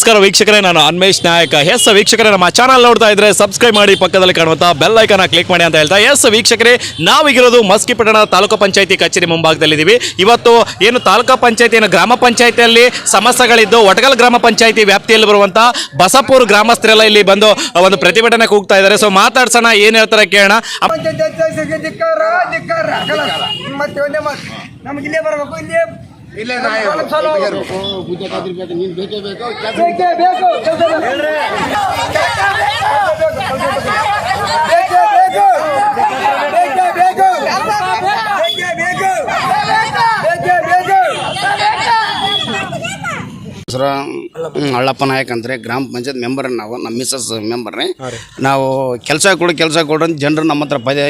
ನಮಸ್ಕಾರ ವೀಕ್ಷಕರೇ, ನಾನು ಅನ್ಮೇಶ್ ನಾಯಕ. ಎಸ್ ವೀಕ್ಷಕರೇ, ನಮ್ಮ ಚಾನಲ್ ನೋಡ್ತಾ ಇದ್ರೆ ಸಬ್ಸ್ಕ್ರೈಬ್ ಮಾಡಿ, ಪಕ್ಕದಲ್ಲಿ ಕಾಣುವಂತ ಬೆಲ್ ಐಕನ್ ಕ್ಲಿಕ್ ಮಾಡಿ ಅಂತ ಹೇಳ್ತಾ. ಎಸ್ ವೀಕ್ಷಕರೇ, ನಾವಿಗಿರೋದು ಮಸ್ಕಿಪಟ್ಟಣ ತಾಲೂಕು ಪಂಚಾಯತಿ ಕಚೇರಿ ಮುಂಭಾಗದಲ್ಲಿದ್ದೀವಿ. ಇವತ್ತು ಏನು ತಾಲೂಕು ಪಂಚಾಯತಿ, ಏನು ಗ್ರಾಮ ಪಂಚಾಯತಿಯಲ್ಲಿ ಸಮಸ್ಯೆಗಳಿದ್ದು, ಒಟಗಲ್ ಗ್ರಾಮ ಪಂಚಾಯತಿ ವ್ಯಾಪ್ತಿಯಲ್ಲಿ ಬರುವಂತ ಬಸಪೂರ್ ಗ್ರಾಮಸ್ಥರೆಲ್ಲ ಇಲ್ಲಿ ಬಂದು ಒಂದು ಪ್ರತಿಭಟನೆ ಕೂಗ್ತಾ ಇದ್ದಾರೆ. ಸೊ ಮಾತಾಡ್ಸೋಣ, ಏನ್ ಹೇಳ್ತಾರೆ ಕೇಳೋಣ. ನಮ್ಗೆ ಇಲ್ಲೇ ಬರಬೇಕು, ಇಲ್ಲೇ ಇಲ್ಲೇ ನೀನ್. ಬೇಕು ಬೇಕೇ ಬೇಕು ಬೇಕೇ ಬೇಕು ಬೇಕೇ ಬೇಕು ಹೆಸರು ಅಳ್ಳಪ್ಪ ನಾಯಕ್ ಅಂದ್ರೆ ಗ್ರಾಮ ಪಂಚಾಯತ್ ಮೆಂಬರ್ ನಾವು ನಮ್ಮ ಮಿಸಸ್ ಮೆಂಬರ್ ನಾವು ಕೆಲಸ ಕೊಡು ಕೆಲಸ ಕೊಡು ಅಂತ ಜನರು ನಮ್ಮ ಹತ್ರ ಪದೇ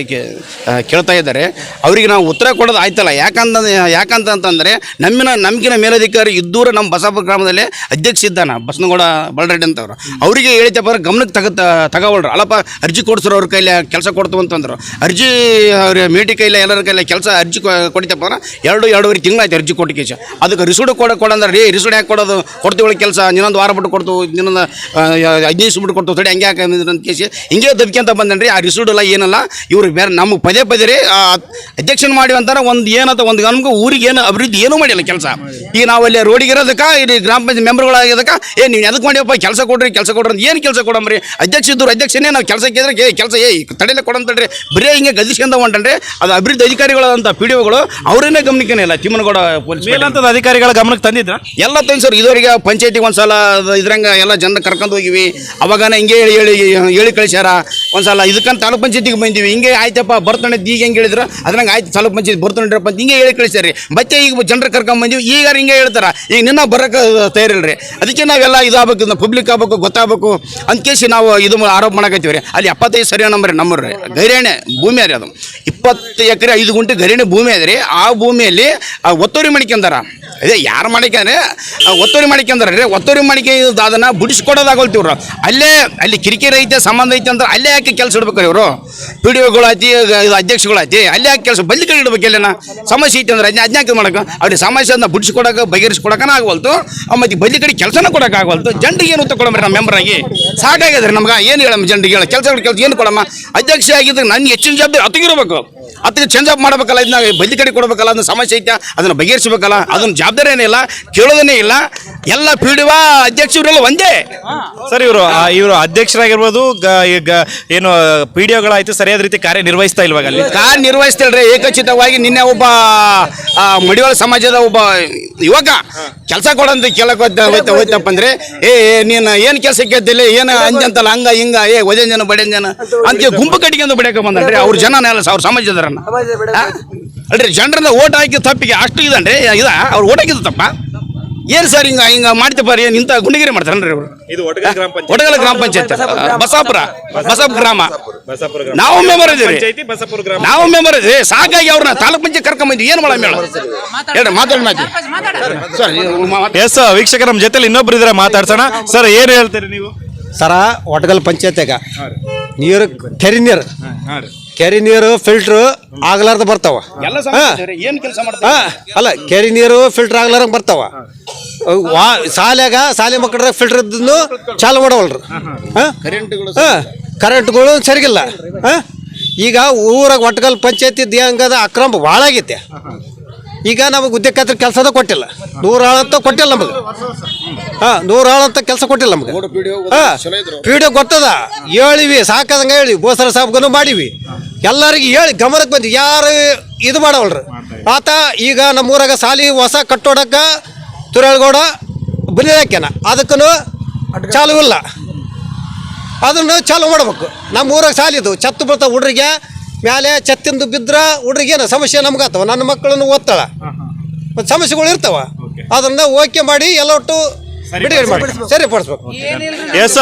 ಕೇಳ್ತಾ ಇದ್ದಾರೆ. ಅವರಿಗೆ ನಾವು ಉತ್ತರ ಕೊಡೋದು ಆಯ್ತಲ್ಲ ಯಾಕಂತ ಯಾಕಂತ ಅಂತಂದ್ರೆ ನಮ್ಮಿನ ನಮಗಿನ ಮೇಲಧಿಕಾರಿ ಇದ್ದೂರು ನಮ್ಮ ಬಸಪ್ಪ ಗ್ರಾಮದಲ್ಲಿ ಅಧ್ಯಕ್ಷ ಇದ್ದಾನ ಬಸನಗೌಡ ಬಳ್ಳರೆಡ್ಡಿ ಅಂತವ್ರು. ಅವರಿಗೆ ಹೇಳಿತಪ್ಪ ಗಮನಕ್ಕೆ ತಗ ತಗೊಳ್ರು ಅಲ್ಲಪ್ಪ ಅರ್ಜಿ ಕೊಡ್ಸ್ರು ಅವ್ರ ಕೈಲಿ ಕೆಲಸ ಕೊಡ್ತು ಅಂತಂದ್ರು. ಅರ್ಜಿ ಅವ್ರ ಮೀಟಿ ಕೈಲಿ ಎಲ್ಲರ ಕೈಲಿ ಕೆಲಸ ಅರ್ಜಿ ಕೊಡಿತಪ್ಪ ಅಂದ್ರೆ ಎರಡು ಎರಡೂವರೆ ತಿಂಗಳಾಯ್ತು ಅರ್ಜಿ ಕೊಟ್ಟು ಕೇಶ ಅದಕ್ಕೆ ರಿಸೂಡ್ ಕೊಡ ಕೊಡಂದ್ರೆ ರೀ ರಿಸೂಡ್ ಯಾಕೆ ಕೊಡೋದು? ಕೊಡ್ತೀವಿ ಕೆಲಸ ಇನ್ನೊಂದು ವಾರ ಬಿಟ್ಟು ಕೊಡ್ತು ಇನ್ನೊಂದು ಹದಿನೈದು ಬಿಟ್ಟು ಕೊಡ್ತು ತಡಿ ಹಂಗೆ ಯಾಕೆ ಅಂತ ಕೇಸಿ ಹಿಂಗೆ ದಬ್ಕೊಂತ ಬಂದನ್ರಿ ಆ ರಿಸೂಡ್ ಎಲ್ಲ ಏನಲ್ಲ ಇವ್ರಿಗೆ ಬೇರೆ ನಮಗೆ ಪದೇ ಪದೇ ರೀ ಅಧ್ಯಕ್ಷನ್ ಮಾಡಿ ಅಂತಾರೆ ಒಂದು ಏನಂತ ಒಂದು ನಮ್ಗೆ ಊರಿಗೆ ಏನು ಅಭಿವೃದ್ಧಿ ಏನೂ ಮಾಡಿಲ್ಲ ಕೆಲಸ. ಈಗ ನಾವು ಅಲ್ಲಿ ರೋಡಿಗೆ ಇರೋದಕ್ಕೆ ಇಲ್ಲಿ ಗ್ರಾಮ ಪಂಚಾಯತ್ ಮೆಂಬರ್ಗಳಾಗಿದ್ದಕ್ಕೆ ಏ ನೀವು ಎದಕ್ಕೆ ಮಾಡಿಯಪ್ಪ ಕೆಲಸ ಕೊಡ್ರಿ ಕೆಲಸ ಕೊಡ್ರಿ ಅಂತ ಏನು ಕೆಲಸ ಕೊಡಮ್ರಿ ಅಧ್ಯಕ್ಷ ಇದ್ರು ಅಧ್ಯಕ್ಷನೇ ನಾವು ಕೆಲಸ ಕೇಳಿದ್ರೆ ಏ ಕೆಲಸ ಏ ತಡೆಯಲ್ಲ ಕೊಡಂತಡ್ರಿ ಬರೀ ಹಿಂಗೆ ಗದಿಸ್ಕೊಂಡ ಹೊಂಟನ್ರಿ ಅದು ಅಭಿವೃದ್ಧಿ ಅಧಿಕಾರಿಗಳಂತ ಪಿ ಡಿ ಒಗಳು ಅವರೇನೇ ಗಮನಕ್ಕೆ ಇಲ್ಲ ತಿಮ್ಮನಗೌಡ ಪೊಲೀಸ್ ಮೇಲಂತದ ಅಧಿಕಾರಿಗಳ ಗಮನಕ್ಕೆ ತಂದಿದ್ರ? ಎಲ್ಲ ತಂದು ಸರ್ ಇದುವರೆಗೆ ಪಂಚಾಯತಿಗೆ ಒಂದ್ಸಲ ಅದು ಇದ್ರಂಗ ಎಲ್ಲ ಜನ ಕರ್ಕೊಂಡು ಹೋಗಿವಿ. ಅವಾಗನ ಹಿಂಗೆ ಹೇಳಿ ಹೇಳಿ ಹೇಳಿ ಕಳಿಸ್ಯಾರ. ಒಂದ್ಸಲ ಇದಕ್ಕಂತ ತಾಲೂಕ್ ಪಂಚಾಯತಿಗೆ ಬಂದಿವಿ. ಹಿಂಗೆ ಆಯ್ತಪ್ಪ ಬರ್ತಾನೆ ಈಗ ಹೆಂಗೆ ಹೇಳಿದ್ರು? ಅದ್ರಂಗೆ ಆಯ್ತು ತಾಲೂಕ್ ಪಂಚಾಯತ್ ಅಂತ ಹಿಂಗೆ ಹೇಳಿ ಕಳಿಸ್ಯಾರಿ ಮತ್ತೆ ಈಗ ಜನರು ಕರ್ಕೊಂಡು ಬಂದಿವಿ. ಈಗ ಹಿಂಗೆ ಹೇಳ್ತಾರ. ಈಗ ನಿನ್ನ ಬರಕ್ಕೆ ತಯಾರಿಲ್ರಿ. ಅದಕ್ಕೆ ನಾವೆಲ್ಲ ಇದಾಗಬೇಕು ಪಬ್ಲಿಕ್ ಆಗ್ಬೇಕು, ಗೊತ್ತಾಗಬೇಕು. ಅಂತ ಕೇಸಿ ನಾವು ಇದು ಆರೋಪ ಮಾಡಕತ್ತೀವಿ ರೀ ಅಲ್ಲಿ ಎಪ್ಪತ್ತೈದು ಸರಿ ನಂಬರ್ ನಂಬರ್ ರೀ ಗೈರಾಣೆ ಭೂಮಿ ಅದು ಇಪ್ಪತ್ತು ಎಕರೆ ಐದು ಗುಂಟೆ ಗರಿಣೆ ಭೂಮಿ ಅದ ಆ ಭೂಮಿಯಲ್ಲಿ ಒತ್ತುವರಿ ಮಾಡ್ಕೊಂಡಾರ ಅದೇ ಯಾರು ಮಾಡಿಕೆಂದ್ರೆ ಒತ್ತುವರಿ ಮಾಡಿಕೆ ಅಂದ್ರೆ ಒತ್ತುವರಿ ಮಾಡಿಕೆ ಅದನ್ನು ಬಿಡಿಸ್ಕೊಡೋದಾಗೋಲ್ತಿ ಇವ್ರು. ಅಲ್ಲೇ, ಅಲ್ಲಿ ಕಿರಿಕಿರಿ ಐತೆ, ಸಂಬಂಧ ಐತೆ ಅಂದ್ರೆ ಅಲ್ಲೇ ಯಾಕೆ ಕೆಲಸ ಇಡ್ಬೇಕು ಇವರು? ಪಿ ಡಿ ಒಗಳು ಐತಿ ಇದು ಅಧ್ಯಕ್ಷಗಳು ಐತಿ ಅಲ್ಲೇ ಯಾಕೆ ಕೆಲಸ ಬಲ್ಲಿ ಕಡೆ ಇಡ್ಬೇಕು ಎಲ್ಲೇನ? ಸಮಸ್ಯೆ ಐತೆ ಅಂದ್ರೆ ಅದನ್ನ ಅಜ್ಞಾಕ ಮಾಡಕ್ಕೆ? ಅವ್ರಿಗೆ ಸಮಸ್ಯೆ ಅದನ್ನ ಬಿಡಿಸ್ಕೊಡಕ್ಕೆ ಬಗೆಹರಿಸ್ಕೊಡಕನ ಆಗವಲ್ತು. ಮತ್ತೆ ಬಲ್ಲಿ ಕಡೆ ಕೆಲಸನ ಕೊಡಕ್ಕೆ ಆಗವಲ್ತು. ಜನರಿಗೆ ಏನು ತಗೊಳಮ್ರಿ ನಮ್ಮ ಮೆಂಬರ್ ಆಗಿ ಸಾಕಾಗ್ಯದ್ರಿ ನಮ್ಗೆ. ಏನು ಹೇಳಮ್ಮ ಜನರಿಗೆ ಹೇಳ? ಕೆಲಸ ಕೆಲಸ ಏನು ಕೊಡಮ್ಮ? ಅಧ್ಯಕ್ಷ ಆಗಿದ್ರೆ ನನ್ಗೆ ಹೆಚ್ಚಿನ ಜವಾಬ್ದಾರಿ ಹತ್ತಿಗಿರ್ಬೇಕು ಅದಕ್ಕೆ ಚೇಂಜ್ ಅಪ್ ಮಾಡಬೇಕಲ್ಲ ಇದನ್ನ ಬದಿ ಕಡೆ ಕೊಡಬೇಕಲ್ಲ ಅದನ್ನ ಸಮಸ್ಯೆ ಐತೆ ಅದನ್ನ ಬಗೆಹರಿಸಬೇಕಲ್ಲ ಅದನ್ನ ಜವಾಬ್ದಾರಿ ಏನಿಲ್ಲ ಕೇಳೋದನ್ನೇ ಇಲ್ಲ. ಎಲ್ಲ ಪಿ ಡಿ ಅಧ್ಯಕ್ಷ ಇವರೆಲ್ಲ ಒಂದೇ ಸರ್ ಇವರು ಇವರು ಅಧ್ಯಕ್ಷರಾಗಿರ್ಬೋದು ಗ- ಈಗ ಏನು ಪಿ ಡಿ ಒಗಳಾಯ್ತು ಸರಿಯಾದ ರೀತಿ ಕಾರ್ಯ ನಿರ್ವಹಿಸ್ತಾ ಇಲ್ವಾಗ ಅಲ್ಲಿ? ಕಾರ್ಯ ನಿರ್ವಹಿಸ್ತಿಲ್ರಿ ಏಕಚಿತವಾಗಿ ನಿನ್ನೆ ಒಬ್ಬ ಮಡಿವಾಳ ಸಮಾಜದ ಒಬ್ಬ ಯುವಕ ಕೆಲಸ ಕೊಡಂತ ಕೇಳಕ್ ಹೋಯ್ತ ಹೋಯ್ತ ಹೋಯ್ತಪ್ಪ ಅಂದ್ರೆ ಏ ಏ, ನೀನು ಏನು ಕೆಲಸ ಕೇಳ್ತಿಲ್ಲ ಏನು ಅಂಜಂತಲ್ಲ? ಹಂಗ ಹಿಂಗ? ಏ ಒದೇನ್ ಜನ ಬಡೇನ್ ಜನ ಅಂತ ಗುಂಪು ಕಟ್ಟಿಗೆ ಬಡಿಯಕ್ಕೆ ಬಂದ್ರಿ ಅವ್ರ ಜನನೆಲ್ಲ ಅವ್ರ ಸಮಾಜದರನ್ನ ಆ? ಅಲ್ರಿ ಜನರನ್ನ ಓಟ್ ಹಾಕಿದ ತಪ್ಪಿಗೆ ಅಷ್ಟು ಇದನ್ರಿ? ಇದ ಅವ್ರು ಓಟ್ ಹಾಕಿದ ತಪ್ಪ? ಏನು ಸರ್ ಹಿಂಗ ಹಿಂಗ ಮಾಡ್ತಪ್ಪ ರೀ ಇಂಥ ಗುಂಡಿಗಿರಿ ಮಾಡ್ತಾರನ್ರಿ ಅವರು ಒಟಗಲ ಗ್ರಾಮ ಪಂಚಾಯತ್. ಒಡಗಲ ಗ್ರಾಮ ಪಂಚಾಯತ್. ಬಸಾಪುರ ಬಸಾಪುರ ಗ್ರಾಮ. ನಾವು ಮೆಂಬರ್ ಇದೀವಿ. ಪಂಚಾಯತಿ ನಾವು ಮೆಂಬರ್ ಇದೀವಿ. ಸಾಕಾಗಿ ಅವ್ರನ್ನ ತಾಲೂಕ್ ಪಂಚಾಯತ್ ಕರ್ಕೊಂಡ್ ಬಂದ್ವಿ. ಏನು ಮಾಡಮ್ಮ ಹೇಳು ಹೇಳಿ ಮಾತಾಡಿ ಎಸ್ ವೀಕ್ಷಕರ ನಮ್ಮ ಜೊತೆಲಿ ಇನ್ನೊಬ್ರು ಇದ್ರೆ ಮಾತಾಡ್ಸೋಣ. ಸರ್ ಏನು ಹೇಳ್ತೀರಿ ನೀವು? ಸರ ಒಟಗಲ್ ಪಂಚಾಯತ್ಯಾಗ ನೀರು ಕೆರೆ ನೀರು. ಕೆರೆ ನೀರು ಫಿಲ್ಟರ್ ಆಗ್ಲಾರ್ದ ಬರ್ತಾವ. ಎಲ್ಲ ಹಾ. ಏನು ಕೆಲಸ ಹಾ, ಮಾಡ್ತಾರೆ ಅಲ್ಲ ಕೆರೆ ನೀರು ಫಿಲ್ಟರ್ ಆಗ್ಲಾರ ಬರ್ತಾವ. ವಾ ಶಾಲ್ಯಾಗ ಶಾಲೆ ಮಕ್ಕಳ ಫಿಲ್ಟರ್ ಇದ್ದನ್ನು ಚಾಲು ಮಾಡವಲ್ರು. ಕರೆಂಟ್ಗಳು ಕರೆಂಟ್ಗಳು ಸರಿಗಿಲ್ಲ. ಹಾ? ಈಗ ಊರಾಗ ಒಟ್ಟಕಲ್ ಪಂಚಾಯತಿ ದೇಹಂಗದ ಅಕ್ರಮ ಭಾಳ ಆಗೈತೆ. ಈಗ ನಮಗೆ ಗುದ್ದೆ ಖಾತ್ರಿ ಕೆಲಸದ ಕೊಟ್ಟಿಲ್ಲ. ನೂರ ಆಳಂತ ಕೊಟ್ಟಿಲ್ಲ ನಮಗೆ. ಹಾ ನೂರ ಆಳಂತ ಕೆಲಸ ಕೊಟ್ಟಿಲ್ಲ ನಮಗೆ. ಹಾ ವಿಡಿಯೋ ಗೊತ್ತದ? ಹೇಳಿವಿ ಸಾಕಾದಂಗೆ ಹೇಳಿ ಬೋಸರ ಸಾಬ್ಗನು ಮಾಡಿವಿ. ಎಲ್ಲರಿಗೂ ಹೇಳಿ ಗಮನಕ್ಕೆ ಬಂದ್ವಿ. ಯಾರು ಇದು ಮಾಡವಲ್ರಿ? ಆತ ಈಗ ನಮ್ಮೂರಾಗ ಸಾಲಿ ಹೊಸ ಕಟ್ಟೋಡಕ್ಕೆ ತುರಳಗೌಡ ಬಲಿ ಹಾಕ್ಯಾನ ಅದಕ್ಕೂ ಚಾಲು ಇಲ್ಲ. ಅದನ್ನು ಚಾಲು ಮಾಡ್ಬೇಕು. ನಮ್ಮ ಊರಾಗ ಸಾಲಿದು ಛತ್ತು ಬರ್ತಾವ ಹುಡ್ರಿಗೆ. ಮ್ಯಾಲೆ ಛತ್ತಿಂದು ಬಿದ್ರೆ ಹುಡುಗೇನ ಏನು ಸಮಸ್ಯೆ ನಮ್ಗೆ ಆತವ ನನ್ನ ಮಕ್ಕಳನ್ನು ಓದ್ತಾಳ. ಮತ್ತು ಸಮಸ್ಯೆಗಳು ಇರ್ತಾವ. ಅದನ್ನ ಓಕೆ ಮಾಡಿ ಎಲ್ಲ ಒಟ್ಟು ಎಸ್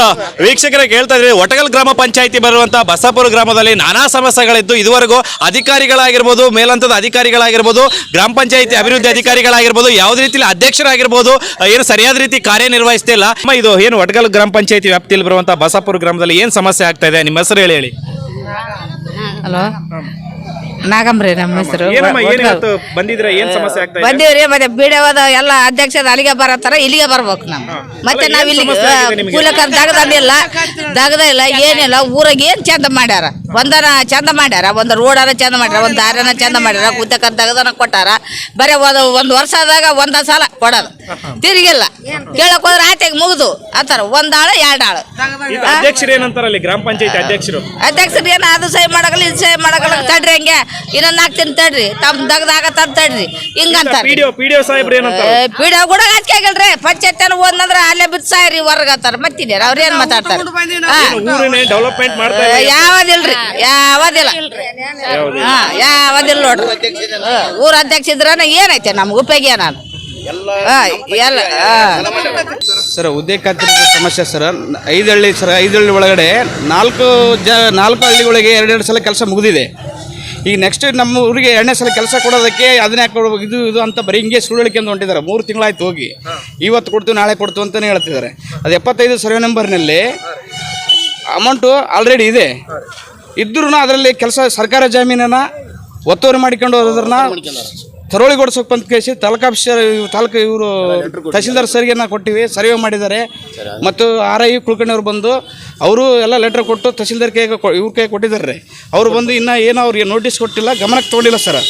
ವೀಕ್ಷಕರೇ ಕೇಳ್ತಾ ಇದ್ರಿ ಒಟಗಲ್ ಗ್ರಾಮ ಪಂಚಾಯತಿ ಬರುವಂತ ಬಸಾಪುರ ಗ್ರಾಮದಲ್ಲಿ ನಾನಾ ಸಮಸ್ಯೆಗಳಿದ್ದು ಇದುವರೆಗೂ ಅಧಿಕಾರಿಗಳಾಗಿರ್ಬೋದು ಮೇಲಂತದ ಅಧಿಕಾರಿಗಳಾಗಿರ್ಬೋದು ಗ್ರಾಮ ಪಂಚಾಯತಿ ಅಭಿವೃದ್ಧಿ ಅಧಿಕಾರಿಗಳಾಗಿರ್ಬೋದು ಯಾವುದೇ ರೀತಿಯಲ್ಲಿ ಅಧ್ಯಕ್ಷರಾಗಿರ್ಬೋದು ಏನು ಸರಿಯಾದ ರೀತಿ ಕಾರ್ಯನಿರ್ವಹಿಸ್ತಿಲ್ಲ. ಇದು ಏನು ಒಟಗಲ್ ಗ್ರಾಮ ಪಂಚಾಯತಿ ವ್ಯಾಪ್ತಿಯಲ್ಲಿ ಬರುವಂತಹ ಬಸಾಪುರ ಗ್ರಾಮದಲ್ಲಿ ಏನು ಸಮಸ್ಯೆ ಆಗ್ತಾ ಇದೆ? ನಿಮ್ಮ ಹೆಸರು ಹೇಳಿ ಹೇಳಿ. ¿Hola? ನಾಗಂಬ್ರಿ ನಮ್ಮ ಹೆಸರು. ಏನಮ್ಮ ಏನ್ ಇವತ್ತು ಬಂದಿದ್ರೆ ಏನ್ ಸಮಸ್ಯೆ ಆಗ್ತಾ ಇದೆ? ಬಂದೀವ್ರಿ ಮತ್ತೆ ಬಿಡವಾದ ಎಲ್ಲ ಅಧ್ಯಕ್ಷದ ಅಲ್ಲಿಗೆ ಬರತ್ತಾರ ಇಲ್ಲಿಗೆ ಬರ್ಬೇಕು ನಾವು. ಮತ್ತೆ ನಾವ್ ಇಲ್ಲಿ ಸಮಸ್ಯೆ ಆಗಿದೆ ನಿಮ್ಗೆ? ಕೂಲಕರ್ ದಗದಿಲ್ಲ ದಗದ ಇಲ್ಲ ಏನಿಲ್ಲ. ಊರಾಗ ಏನ್ ಚಂದ ಮಾಡ್ಯಾರ? ಒಂದನ ಚಂದ ಮಾಡ್ಯಾರ ಒಂದು ರೋಡನ ಚಂದ ಮಾಡ್ಯಾರ ಒಂದು ದಾರನ ಚಂದ ಮಾಡ್ಯಾರ ಕೂಲಕರ್ ದಗದನ ಕೊಟ್ಟಾರ. ಬರೀ ಒಂದು ಒಂದು ವರ್ಷದಾಗ ಒಂದ ಸಲ ಕೊಡೋದು. ತಿರುಗಿಲ್ಲ. ಕೇಳಕ್ ಹೋದ್ರೆ ಆಚೆಗೆ ಮುಗಿದು. ಆತರ ಒಂದಾಳು ಎರಡು ಆಳು. ಇದು ಅಧ್ಯಕ್ಷರು ಏನಂತಾರ ಅಲ್ಲಿ ಗ್ರಾಮ ಪಂಚಾಯತಿ ಅಧ್ಯಕ್ಷರು? ಅಧ್ಯಕ್ಷರು ಏನು ಅದು ಸಹಿ ಮಾಡಕಲ್ಲ ಇದು ಸಹಿ ಮಾಡಕಲ್ಲ ತಡ್ರಿ ಹಂಗೆ. ಇನ್ನೊಂದು ಹಾಕ್ತೀನಿ ತಡ್ರಿ. ತಮ್ಮ ದಗದಾಗ ತಂದು ತಡ್ರಿ. ಹಿಂಗಂತ ಪಿಡಿಒ ಪಿಡಿಒ ಸಾಹೇಬ್ರು ಏನಂತಾರ ಪಿಡಿಯೋ ಕೂಡ ಹಚ್ಕಾಗಲ್ರಿ ಪಂಚಾಯತ್ ಓದ್ನಂದ್ರ ಅಲ್ಲೇ ಬಿದ್ದು ಸಾಯ್ರಿ ಹೊರಗತ್ತಾರ ಮತ್ತಿದ್ಯಾರ ಅವ್ರ ಏನ್ ಮಾತಾಡ್ತಾರ. ಊರಿನ ಡೆವಲಪ್ಮೆಂಟ್ ಯಾವದಿಲ್ರಿ? ಯಾವದಿಲ್ಲ. ಹಾ ಯಾವದಿಲ್ಲ ನೋಡ್ರಿ. ಊರ ಅಧ್ಯಕ್ಷ ಇದ್ರ ಏನೈತೆ? ನಮ್ಗೆ ಉಪಯೋಗ ಎಲ್ಲ. ಸರ್ ಉದ್ಯೋಗ ಖಾತ್ರಿ ಸಮಸ್ಯೆ ಸರ್. ಐದು ಹಳ್ಳಿ ಸರ್ ಐದು ಹಳ್ಳಿ ಒಳಗಡೆ ನಾಲ್ಕು ಜ ನಾಲ್ಕು ಹಳ್ಳಿಗಳಿಗೆ ಎರಡೆರಡು ಸಲ ಕೆಲಸ ಮುಗಿದಿದೆ. ಈಗ ನೆಕ್ಸ್ಟ್ ನಮ್ಮ ಊರಿಗೆ ಎರಡನೇ ಸಲ ಕೆಲಸ ಕೊಡೋದಕ್ಕೆ ಅದನ್ನೇ ಕೊಡ್ಬೇಕು ಇದು ಇದು ಅಂತ ಬರೀ ಹಿಂಗೆ ಸುಳ್ಳು ಹೇಳ್ಕೊಂಡು ಹೊಂಟಿದ್ದಾರೆ. ಮೂರು ತಿಂಗಳಾಯ್ತು ಹೋಗಿ. ಇವತ್ತು ಕೊಡ್ತೀವಿ ನಾಳೆ ಕೊಡ್ತು ಅಂತಲೇ ಹೇಳ್ತಿದ್ದಾರೆ. ಅದು ಎಪ್ಪತ್ತೈದು ಸರ್ವೆ ನಂಬರ್ನಲ್ಲಿ ಅಮೌಂಟು ಆಲ್ರೆಡಿ ಇದೆ. ಇದ್ರೂ ಅದರಲ್ಲಿ ಕೆಲಸ ಸರ್ಕಾರ ಜಮೀನನ್ನು ಒತ್ತುವರಿ ಮಾಡಿಕೊಂಡು ಹೋದ್ರನ್ನ ತರೋಳಿಗೊಡ್ಸೋಕೆ ಬಂದ ಕೇಸಿ ತಾಲೂಕು ಆಫೀಸರ್ ತಾಲೂಕು ಇವರು ತಹಸೀಲ್ದಾರ್ ಸರ್ಗೆ ನಾವು ಕೊಟ್ಟಿವಿ ಸರ್ವೆ ಮಾಡಿದ್ದಾರೆ. ಮತ್ತು ಆರ್ ಐ ಕುಳ್ಕರ್ಣಿಯವ್ರು ಬಂದು ಅವರು ಎಲ್ಲ ಲೆಟ್ರ್ ಕೊಟ್ಟು ತಹಸೀಲ್ದಾರ್ ಕೈಗೆ ಕೊ- ಇವ್ರ ಕೈ ಕೊಟ್ಟಿದ್ದಾರೆ. ರೀ ಅವರು ಬಂದು ಇನ್ನೂ ಏನೋ ಅವ್ರಿಗೆ ನೋಟಿಸ್ ಕೊಟ್ಟಿಲ್ಲ ಗಮನಕ್ಕೆ ತೊಗೊಂಡಿಲ್ಲ ಸರ್.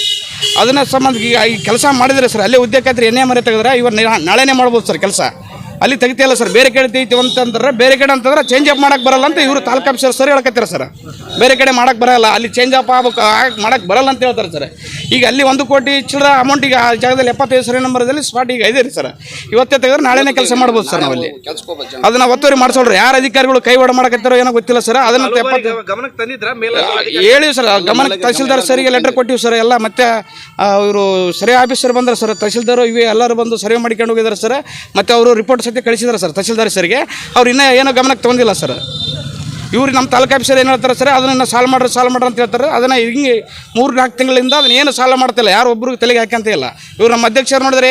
ಅದನ್ನ ಸಂಬಂಧ ಈಗ ಈ ಕೆಲಸ ಮಾಡಿದರೆ ಸರ್. ಅಲ್ಲೇ ಉದ್ಯೋಗ ಎಣ್ಣೆ ಮರೆ ತೆಗೆದ್ರೆ ಇವರು ನಾಳೆನೇ ಮಾಡ್ಬೋದು ಸರ್ ಕೆಲಸ. ಅಲ್ಲಿ ತೆಗಿತಿಲ್ಲ ಸರ್? ಬೇರೆ ಕಡೆ ತೆಗಿತೀವಿ ಅಂತಂದ್ರೆ ಬೇರೆ ಕಡೆ ಅಂತಂದ್ರೆ ಚೇಂಜ್ ಅಪ್ ಮಾಡಕ್ಕೆ ಬರಲ್ಲ ಅಂತ ಇವರು ತಾಲೂಕು ಆಫೀಸರ್ ಸರ್ ಹೇಳಕತ್ತೀರ ಸರ್? ಬೇರೆ ಕಡೆ ಮಾಡಕ್ಕೆ ಬರಲ್ಲ. ಅಲ್ಲಿ ಚೇಂಜ್ ಅಪ್ ಆಗ್ಬೇಕು ಆಗ್- ಮಾಡಕ್ಕೆ ಬರಲ್ಲ ಅಂತ ಹೇಳ್ತಾರೆ ಸರ್. ಈಗ ಅಲ್ಲಿ ಒಂದು ಕೋಟಿ ಚಿಲ್ಲರ ಅಮೌಂಟ್ ಈಗ ಆ ಜಾಗದಲ್ಲಿ ಎಪ್ಪತ್ತೈದು ಸರಿ ನಂಬರ್ದಲ್ಲಿ ಸ್ಪಾಟ್ ಈಗ ಇದೆ ರೀ ಸರ್. ಇವತ್ತೇ ತೆಗೆದ್ರೆ ನಾಳೆನೇ ಕೆಲಸ ಮಾಡ್ಬೋದು ಸರ್ ನಾವಲ್ಲಿ. ಅದನ್ನ ಒತ್ತುವರಿ ಮಾಡಿಸೋಳ್ರಿ. ಯಾರು ಅಧಿಕಾರಿಗಳು ಕೈ ಒಡ ಮಾಡಕತ್ತಾರೋ ಏನೋ ಗೊತ್ತಿಲ್ಲ ಸರ್. ಅದನ್ನ ಹೇಳಿ ಗಮನಕ್ಕೆ ತಂದಿದ್ರ? ಹೇಳಿವಿ ಸರ್ ಗಮನಕ್ಕೆ ತಹಸೀಲ್ದಾರ್ ಸರಿಗೆ ಲೆಟರ್ ಕೊಟ್ಟಿವಿ ಸರ್ ಎಲ್ಲ. ಮತ್ತೆ ಅವರು ಸರಿ ಆಫೀಸರ್ ಬಂದ್ರೆ ಸರ್ ತಹಸೀಲ್ದಾರ್ ಇವೆ ಎಲ್ಲರೂ ಬಂದು ಸರ್ವೆ ಮಾಡ್ಕೊಂಡು ಹೋಗಿದ್ದಾರೆ ಸರ್. ಮತ್ತೆ ಅವರು ರಿಪೋರ್ಟ್ ಸತ್ಯ ಕಳಿಸಿದ್ದಾರೆ ಸರ್ ತಹಸೀಲ್ದಾರ್ ಸರಿಗೆ. ಅವ್ರು ಇನ್ನೂ ಏನೋ ಗಮನಕ್ಕೆ ತೊಗೊಂಡಿಲ್ಲ ಸರ್. ಇವ್ರು ನಮ್ಮ ತಾಲೂಕು ಆಫೀಸರ್ ಏನು ಹೇಳ್ತಾರೆ ಸರ್, ಅದನ್ನ ಸಾಲ್ವ್ ಮಾಡ್ರಿ ಸಾಲ್ವ್ ಮಾಡ್ರಿ ಅಂತ ಹೇಳ್ತಾರೆ. ಅದನ್ನು ಹಿಂಗೆ ಮೂರು ನಾಲ್ಕು ತಿಂಗಳಿಂದ ಅದನ್ನ ಏನು ಸಾಲ ಮಾಡ್ತಿಲ್ಲ, ಯಾರು ಒಬ್ಬರು ತಲೆಗೆ ಹಾಕಂತ ಇಲ್ಲ. ಇವ್ರು ನಮ್ಮ ಅಧ್ಯಕ್ಷರು ನೋಡಿದ್ರೆ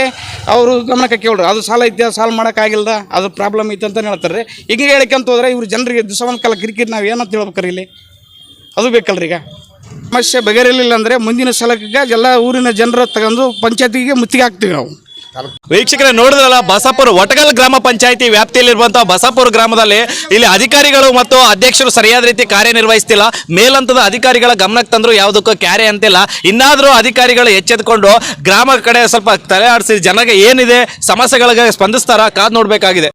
ಅವರು ಗಮನಕ್ಕೆ ಕೇಳ್ರಿ, ಅದು ಸಾಲ ಐತೆ ಸಾಲ್ವ್ ಮಾಡೋಕ್ಕಾಗಿಲ್ಲ ಅದು ಪ್ರಾಬ್ಲಮ್ ಐತೆ ಅಂತ ಹೇಳ್ತಾರೆ. ಹಿಂಗೆ ಹೇಳಿಕಂತ ಹೋದ್ರೆ ಇವ್ರು ಜನರಿಗೆ ದಿವಸ ಕಾಲ ಕ್ರಿಕೆಟ್ ನಾವು ಏನಂತ ಹೇಳ್ಬೇಕ್ರಿ ಇಲ್ಲಿ? ಅದು ಬೇಕಲ್ರಿ ಈಗ ಸಮಸ್ಯೆ ಬಗೆಹರಿಲಿಲ್ಲ ಅಂದರೆ ಮುಂದಿನ ಸಲಕ್ಕೆ ಎಲ್ಲ ಊರಿನ ಜನರ ತಗೊಂಡು ಪಂಚಾಯತಿಗೆ ಮುತ್ತಿಗೆ ಹಾಕ್ತೀವಿ ನಾವು. ವೀಕ್ಷಕರೇ, ನೋಡಿದ್ರಲ್ಲ ಬಸಾಪುರ ಒಟಗಲ್ ಗ್ರಾಮ ಪಂಚಾಯತಿ ವ್ಯಾಪ್ತಿಯಲ್ಲಿರುವಂತಹ ಬಸಾಪುರ ಗ್ರಾಮದಲ್ಲಿ ಇಲ್ಲಿ ಅಧಿಕಾರಿಗಳು ಮತ್ತು ಅಧ್ಯಕ್ಷರು ಸರಿಯಾದ ರೀತಿ ಕಾರ್ಯನಿರ್ವಹಿಸ್ತಿಲ್ಲ. ಮೇಲಂತದ ಅಧಿಕಾರಿಗಳ ಗಮನಕ್ಕೆ ತಂದ್ರು ಯಾವುದಕ್ಕೂ ಕ್ಯಾರೆ ಅಂತಿಲ್ಲ. ಇನ್ನಾದರೂ ಅಧಿಕಾರಿಗಳು ಎಚ್ಚೆತ್ಕೊಂಡು ಗ್ರಾಮ ಕಡೆ ಸ್ವಲ್ಪ ತಲೆ ಆಡಿಸಿ ಜನಗೆ ಏನಿದೆ ಸಮಸ್ಯೆಗಳಿಗೆ ಸ್ಪಂದಿಸ್ತಾರ, ಕಾದ್ ನೋಡ್ಬೇಕಾಗಿದೆ.